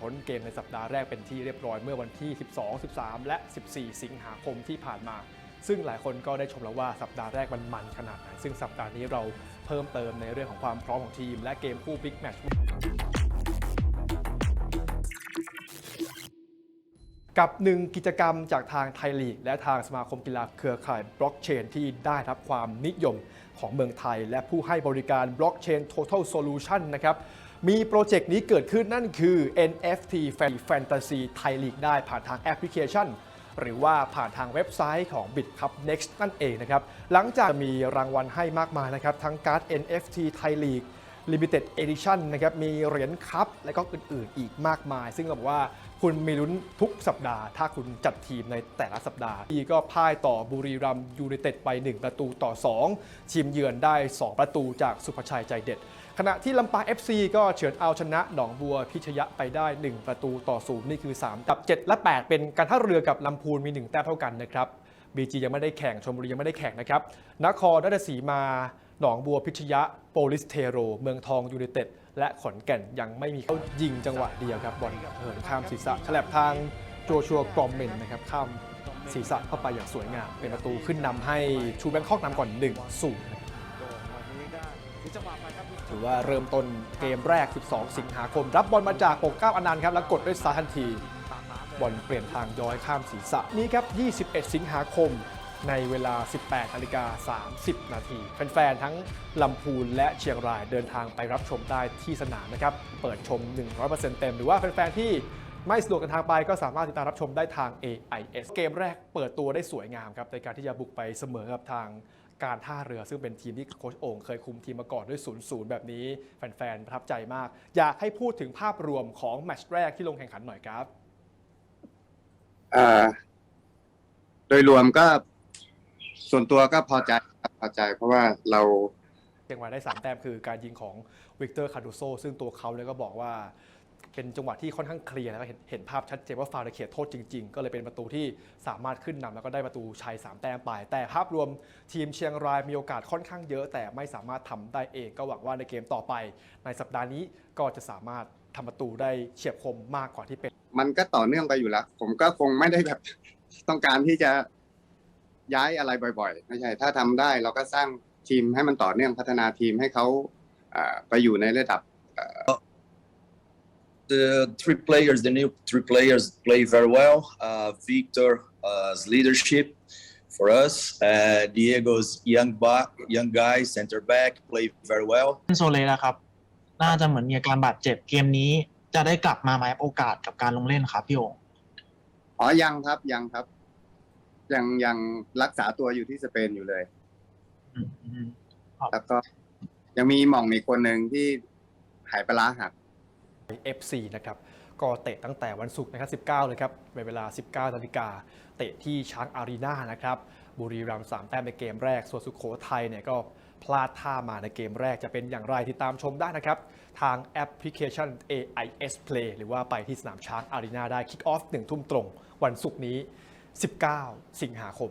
ผ่านพ้นเกมในสัปดาห์แรกเป็นที่เรียบร้อยเมื่อวันที่ 12 13 และ 14 สิงหาคมที่ผ่านมา ซึ่งหลายคนก็ได้ชมแล้วว่าสัปดาห์แรกมันมันขนาดไหน ซึ่งสัปดาห์นี้เราเพิ่มเติมในเรื่องของความพร้อมของทีม และเกมคู่บิ๊กแมตช์กับหนึ่งกิจกรรมจากทางไทยลีก และทางสมาคมกีฬาเครือข่ายบล็อกเชนที่ได้รับความนิยมของเมืองไทย และผู้ให้บริการบล็อกเชน Total Solution นะครับ มีโปรเจกต์นี้เกิดขึ้นนั่นคือ NFT Fantasy Thai League ได้ผ่านทางแอปพลิเคชัน หรือว่าผ่านทางเว็บไซต์ของ BitCup Next นั่นเองนะครับ หลังจากมีรางวัลให้มากมายนะครับ ทั้งการ์ด NFT Thai League Limited Edition นะครับ มีเหรียญคัพและก็อื่นๆ อีกมากมาย ซึ่งเราบอกว่าคุณมีลุ้นทุกสัปดาห์ ถ้าคุณจัดทีมในแต่ละสัปดาห์ ทีก็พ่ายต่อบุรีรัมยูไนเต็ดไป 1 ประตูต่อ 2 ทีมเยือนได้ 2 ประตูจากสุภชัยใจเด็ด ขณะที่ลำปาง FC ก็เฉือนเอาชนะหนองบัวพิชยะไปได้ 1 ประตูต่อศูนย์นี่คือ 3 กับ 7 และ 8 เป็นการท่าเรือกับลำพูนมี 1 แต้มเท่ากันนะครับ BG ยังไม่ได้แข่งชลบุรียังไม่ได้แข่งนะครับนครราชสีมา หนองบัวพิชยะ โปลิสเทโร เมืองทองยูไนเต็ด และขอนแก่นยังไม่มีเขายิงจังหวะเดียวครับบอลเหินข้ามศีรษะฉลับทางโจชัวกรอมเมนนะครับข้ามศีรษะเข้าไปอย่างสวยงาม เป็นประตูขึ้นนำให้ชูแบงคอกนำก่อน1 0ถือว่าเริ่มต้นเกมแรก 12 สิงหาคม รับบอลมาจากปกเกล้าอนันต์ครับแล้วกดด้วยซ้ายทันที บอลเปลี่ยนทางย้อยข้ามศีรษะนี้ครับ 21 สิงหาคมในเวลา 18นาฬิกา30 นาที แฟนๆ ทั้งลำพูนและเชียงรายเดินทางไปรับชมได้ที่สนามนะครับ เปิดชม 100%เต็ม หรือว่าแฟนๆ ที่ไม่สะดวกกันทางไปก็สามารถติดตามรับชมได้ทาง AIS เกมแรกเปิดตัวได้สวยงามครับ ในการที่จะบุกไปเสมอกับทางการท่าเรือซึ่งเป็นทีมที่โค้ชโอ่งเคยคุมทีมมาก่อนด้วย 0-0 แบบนี้ แฟนๆ ประทับใจมาก อยากให้พูดถึงภาพรวมของแมตช์แรกที่ลงแข่งขันหน่อยครับ โดยรวมก็ส่วนตัวก็พอใจครับพอใจ เพราะว่าเราเชียงรายได้3แต้มคือการยิงของวิกเตอร์คาร์ดูโซซึ่งตัวเขาเลยก็บอกว่า เป็นจังหวะที่ค่อนข้างเคลียร์แล้วก็เห็นเห็นภาพชัดเจนว่าฟาวล์ในเขตโทษจริงๆ ก็เลยเป็นประตูที่สามารถขึ้นนำแล้วก็ได้ประตูชัย3แต้มไป แต่ภาพรวมทีมเชียงรายมีโอกาสค่อนข้างเยอะ แต่ไม่สามารถทำได้เองก็หวังว่าในเกมต่อไป ในสัปดาห์นี้ก็จะสามารถทำประตูได้เฉียบคมมากกว่าที่เป็น มันก็ต่อเนื่องไปอยู่แล้ว ผมก็คงไม่ได้แบบต้องการที่จะย้ายอะไรบ่อย ๆ ไม่ใช่ ถ้าทำได้เราก็สร้างทีมให้มันต่อเนื่องพัฒนาทีมให้เขาอ่าไปอยู่ในระดับ the three players, the new three players play very well. Uh, Victor, uh, his leadership for us. Uh, Diego's young back, young guy, center back, play very well. โซเลนะครับ น่าจะเหมือนมีอาการบาดเจ็บเกมนี้ จะได้กลับมาไหมโอกาสกับการลงเล่นครับพี่โองอ๋อยังครับยังครับ ยังยังรักษาตัวอยู่ที่สเปนอยู่เลย อืมอืมแล้วก็ ยังมีหม่องอีกคนหนึ่งที่หายปลาร้าหัก FC นะครับ ก็เตะตั้งแต่วันศุกร์นะครับ 19 เลยครับในเวลา 19นาฬิกา เตะที่ช้างอารีนานะครับ บุรีรัมย์3แต้มในเกมแรก ส่วนสุโขทัยเนี่ยก็ พลาดท่ามาในเกมแรกจะเป็นอย่างไรติดตามชมได้นะครับ ทางแอปพลิเคชัน AIS Play หรือว่าไปที่สนามช้างอารีนาได้คิกออฟ1ทุ่มตรง วันศุกร์นี้ 19 สิงหาคม